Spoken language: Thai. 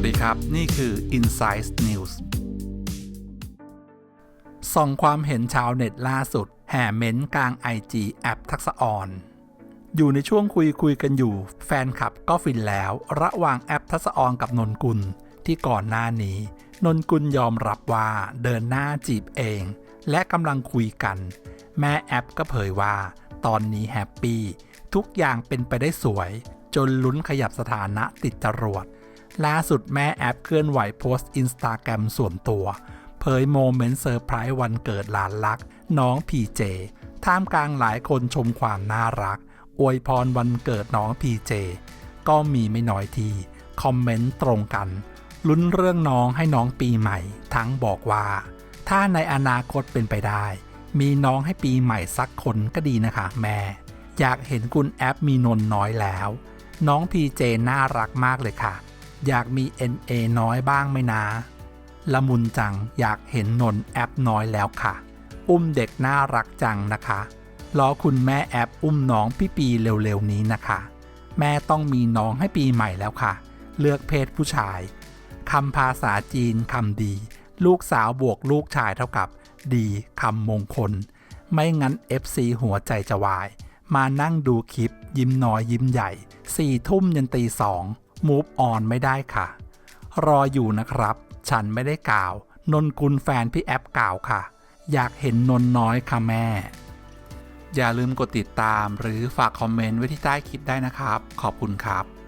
ัสดีครับ นี่คือ Insight News ส่องความเห็นชาวเน็ตล่าสุด แห่เม้นต์กลาง IG แอปทักษะออน อยู่ในช่วงคุยคุยกันอยู่ แฟนคลับก็ฟินแล้ว ระหว่างแอปทักษออนกับนนกุล ที่ก่อนหน้านี้ นนกุลยอมรับว่าเดินหน้าจีบเอง และกำลังคุยกัน แม่แอปก็เผยว่า ตอนนี้แฮปปี้ทุกอย่างเป็นไปได้สวย จนลุ้นขยับสถานะติดจรวด ล่าสุดแม่แอปเคลื่อนไหวโพสต์อินสตาแกรมส่วนตัว เผยโมเมนต์เซอร์ไพรส์วันเกิดหลานรัก น้องพีเจ ท่ามกลางหลายคนชมความน่ารัก อวยพรวันเกิดน้องพีเจ ก็มีไม่น้อยที คอมเมนต์ตรงกัน ลุ้นเรื่องน้องให้น้องปีใหม่ ทั้งบอกว่า ถ้าในอนาคตเป็นไปได้ มีน้องให้ปีใหม่สักคนก็ดีนะคะ แม่ อยากเห็นคุณแอปมีนนน้อยแล้ว น้องพีเจน่ารักมากเลยค่ะ อยากมี NA น้อยบ้างไหมนะ ละมุนจังอยากเห็นนนแอปน้อยแล้วค่ะ อุ้มเด็กน่ารักจังนะคะรอคุณแม่แอปอุ้มน้องพี่ปีเร็วๆนี้นะคะ แม่ต้องมีน้องให้ปีใหม่แล้วค่ะ เลือกเพศผู้ชายคำภาษาจีนคำดี ลูกสาวบวกลูกชายเท่ากับ ดีคำมงคล ไม่งั้น FC หัวใจจะวาย มานั่งดูคลิปยิ้มน้อยยิ้มใหญ่สี่ทุ่มยันตีสอง มูฟออนไม่ได้ค่ะ รออยู่นะครับ ฉันไม่ได้กล่าว นนกุลแฟนพี่แอปกล่าวค่ะ อยากเห็นนนน้อยค่ะแม่ อย่าลืมกดติดตามหรือฝากคอมเมนต์ไว้ที่ใต้คลิปได้นะครับ ขอบคุณครับ